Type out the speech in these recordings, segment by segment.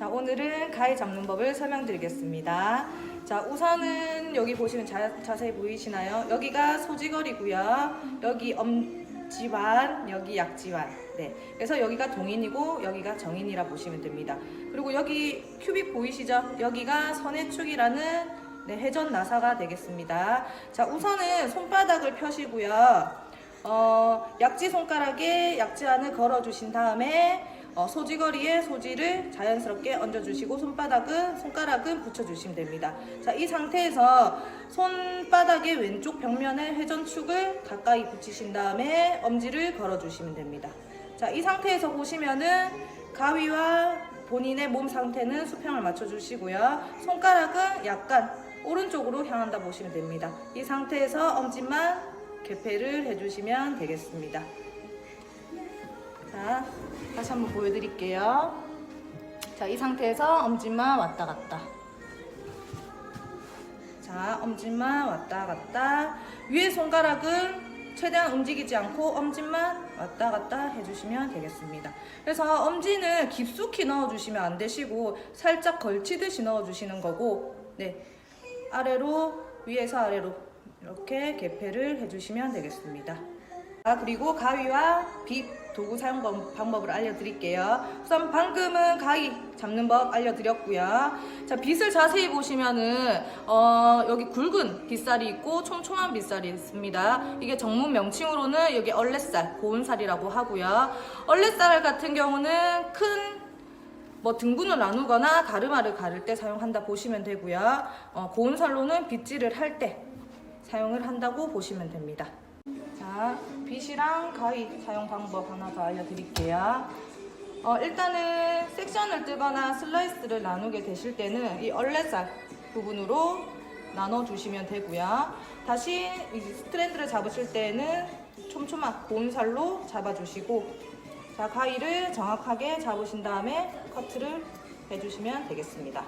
자, 오늘은 가위 잡는 법을 설명드리겠습니다. 자, 우선은 여기 보시면 자, 자세히 보이시나요? 여기가 소지거리고요. 여기 엄지완, 여기 약지완. 네. 그래서 여기가 동인이고 여기가 정인이라 보시면 됩니다. 그리고 여기 큐빅 보이시죠? 여기가 선해축이라는 네, 회전 나사가 되겠습니다. 자, 우선은 손바닥을 펴시고요. 어, 약지 손가락에 약지 안을 걸어 주신 다음에 어, 소지거리에 소지를 자연스럽게 얹어주시고 손바닥은 손가락은 붙여주시면 됩니다. 자, 이 상태에서 손바닥의 왼쪽 벽면에 회전축을 가까이 붙이신 다음에 엄지를 걸어주시면 됩니다. 자, 이 상태에서 보시면은 가위와 본인의 몸 상태는 수평을 맞춰주시고요. 손가락은 약간 오른쪽으로 향한다 보시면 됩니다. 이 상태에서 엄지만 개폐를 해주시면 되겠습니다. 자, 다시 한번 보여드릴게요. 자, 이 상태에서 엄지만 왔다 갔다. 자, 엄지만 왔다 갔다. 위에 손가락은 최대한 움직이지 않고 엄지만 왔다 갔다 해주시면 되겠습니다. 그래서 엄지는 깊숙이 넣어주시면 안 되시고 살짝 걸치듯이 넣어주시는 거고, 네. 아래로, 위에서 아래로 이렇게 개폐를 해주시면 되겠습니다. 아, 그리고 가위와 빗 도구 사용 방- 방법을 알려드릴게요. 우선 방금은 가위 잡는 법 알려드렸고요. 자, 빗을 자세히 보시면은 어, 여기 굵은 빗살이 있고 촘촘한 빗살이 있습니다. 이게 전문 명칭으로는 여기 얼레살, 고운살이라고 하고요. 얼레살 같은 경우는 큰 뭐 등분을 나누거나 가르마를 가를 때 사용한다 보시면 되고요. 어, 고운살로는 빗질을 할 때 사용을 한다고 보시면 됩니다. 자, 빗이랑 가위 사용 방법 하나 더 알려드릴게요. 어, 일단은 섹션을 뜨거나 슬라이스를 나누게 되실 때는 이 얼레살 부분으로 나눠주시면 되고요. 다시 이 스트랜드를 잡으실 때는 촘촘한 고운살로 잡아주시고 자, 가위를 정확하게 잡으신 다음에 커트를 해주시면 되겠습니다.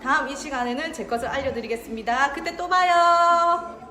다음 이 시간에는 제 것을 알려드리겠습니다. 그때 또 봐요.